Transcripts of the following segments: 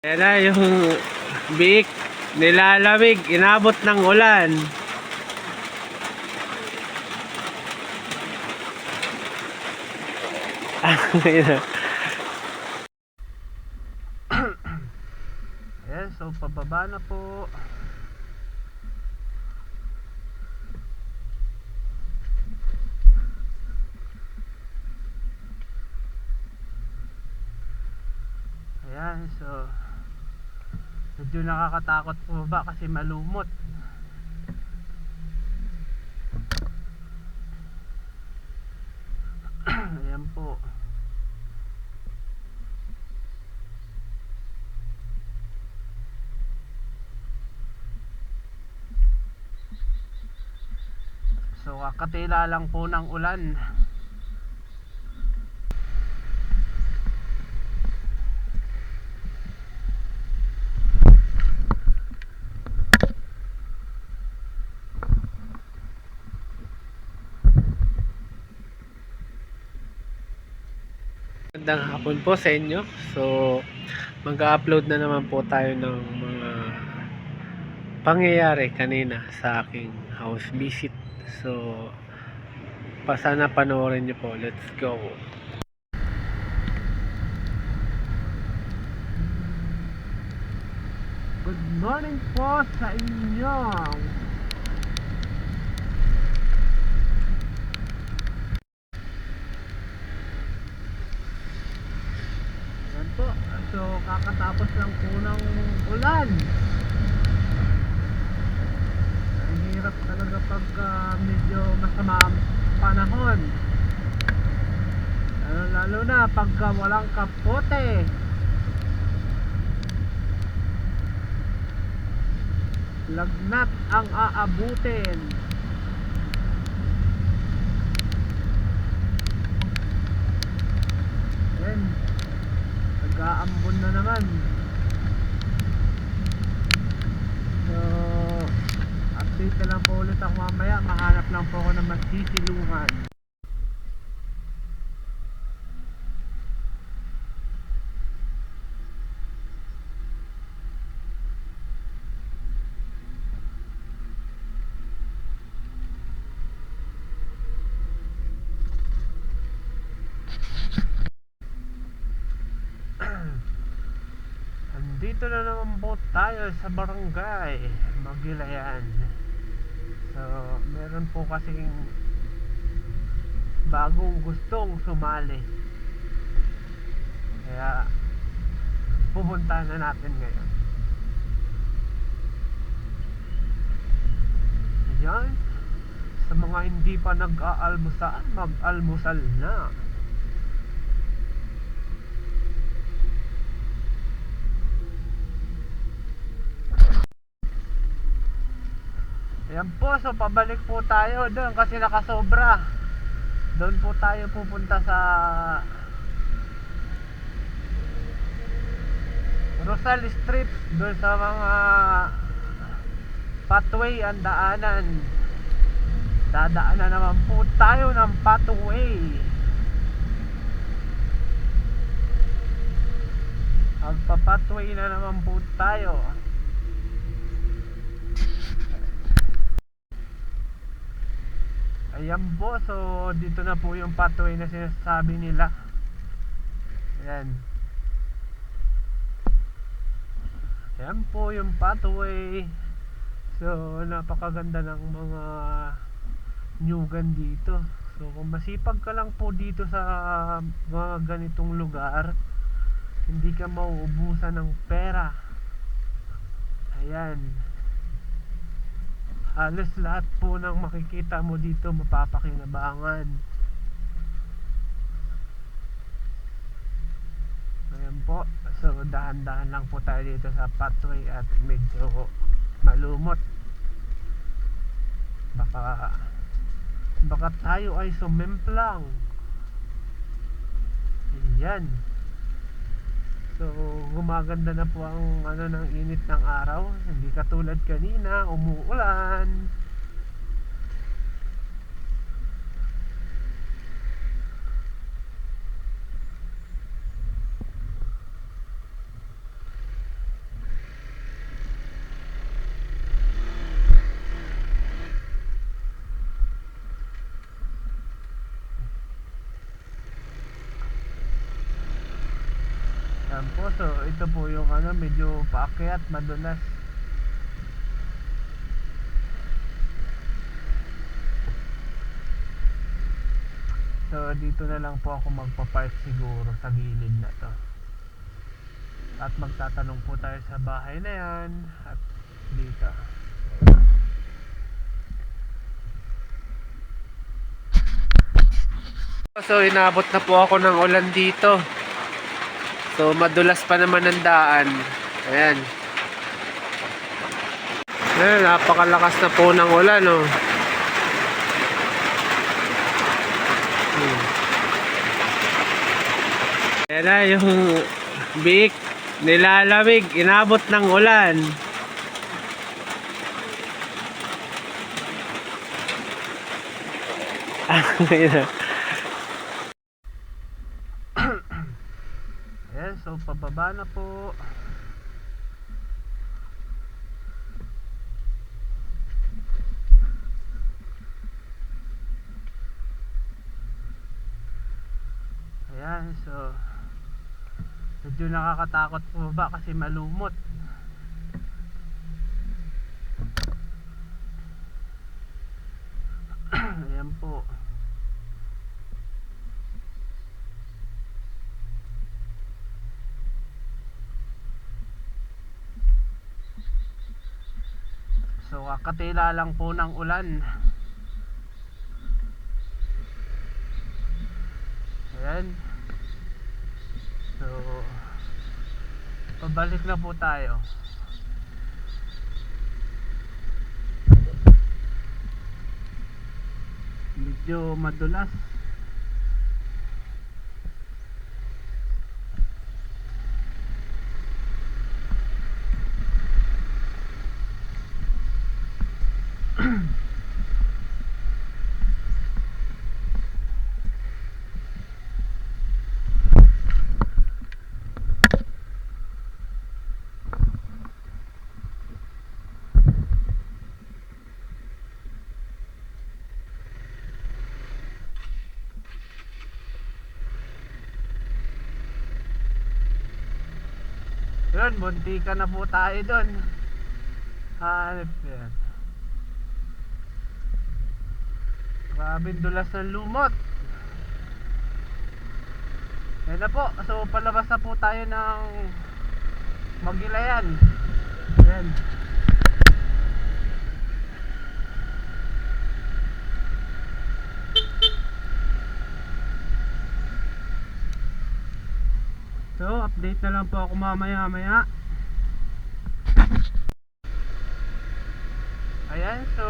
Yan na yung biik nilalamig, inabot ng ulan. Ayan, so pababa na po. Ayan, so medyo nakakatakot po ba kasi malumot. Ayan po. So kakatila lang po ng ulan. Magandang hapon po sa inyo. So, mag-upload na naman po tayo ng mga pangyayari kanina sa aking house visit. So, pa sana panoorin nyo po. Let's go. Good morning po sa inyo. Ayan po. So, ng ulan. Ang hirap talaga pag ah, medyo masama ang panahon. Lalo, lalo na pagka walang kapote. Lagnat ang aabutin. Ayan. Nag-aambon na naman. So, na lang po ulit ako mamaya. Mahanap lang po ako ng masisiluhan. Andito na naman po tayo sa barangay Magilayan. So, meron po kasing bagong gustong sumali. Kaya pupunta na natin ngayon. Ayan. Sa mga hindi pa nag-aalmusal, mag-almusal na. Ayan po, so pabalik po tayo doon kasi nakasobra. Doon po tayo pupunta sa Rosal Street, doon sa mga pathway ang daanan. Dadaanan naman po tayo ng pathway. Magpa-pathway na naman po tayo. Ayan po, so dito na po yung pathway na sinasabi nila. Ayan. Ayan po yung pathway. So, napakaganda ng mga nyugan dito. So, kung masipag ka lang po dito sa mga ganitong lugar, hindi ka mauubusan ng pera. Ayan halos lahat po ng makikita mo dito mapapakinabangan. Ayan po. So dahan-dahan lang po tayo dito sa pathway at medyo malumot. Baka baka tayo ay sumemplang. Ayan So, gumaganda na po ang ano ng init ng araw. Hindi katulad kanina, umuulan. Ayan po, so ito po yung ano, medyo paakyat, madulas. So dito na lang po ako magpa-park siguro sa gilid na to. At magtatanong po tayo sa bahay na yan at dito. So inabot na po ako ng ulan dito. So madulas pa naman ang daan. Ayan. Ayan, napakalakas na po ng ulan, oh. Hmm. Ayan na yung big nilalamig, inabot ng ulan. Ayan. Ayan, so pababa na po. Ayan, so medyo nakakatakot pababa kasi malumot. Ayan po. So kakatila lang po ng ulan. Ayan. So pabalik na po tayo. Medyo madulas. Yun, bunti na po tayo doon. Hanip yan. Grabe dulas ng lumot. Yan na po. So palabas na po tayo ng Magilayan. Yan. So, update na lang po ako mamaya maya. Ayan, so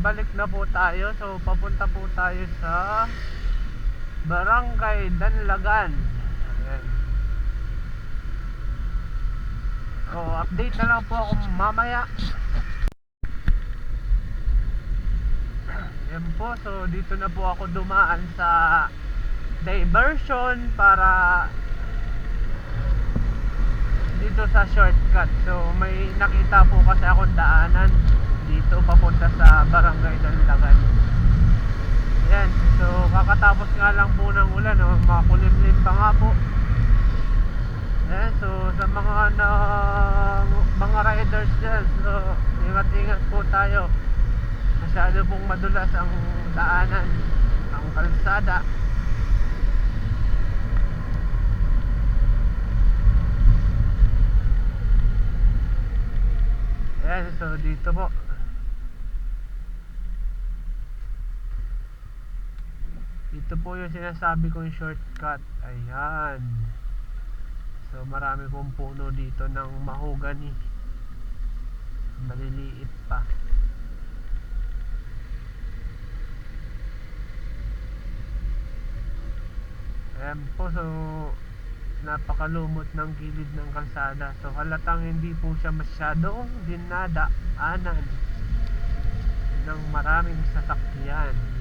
pabalik na po tayo. So, papunta po tayo sa Barangay Danlagan. Ayan. So, update na lang po ako mamaya. Ayan po, so dito na po ako dumaan sa diversion para dito sa shortcut. So may nakita po kasi akong daanan dito papunta sa Barangay Danlagan. Ayan, so kakatapos nga lang po ng ulan, no? makulimlim pa nga po. Ayan, so sa mga na, mga riders dyan, so ingat-ingat po tayo. Masyado pong madulas ang daanan, ang kalsada. Ayan, so dito po. Ito po yung sinasabi kong shortcut. Ayan. So marami pong puno dito ng mahogany. Maliliit pa. Ayan po, so napakalumot ng gilid ng kalsada. So halatang hindi po siya masyadong dinadaanan ng maraming sasakyan.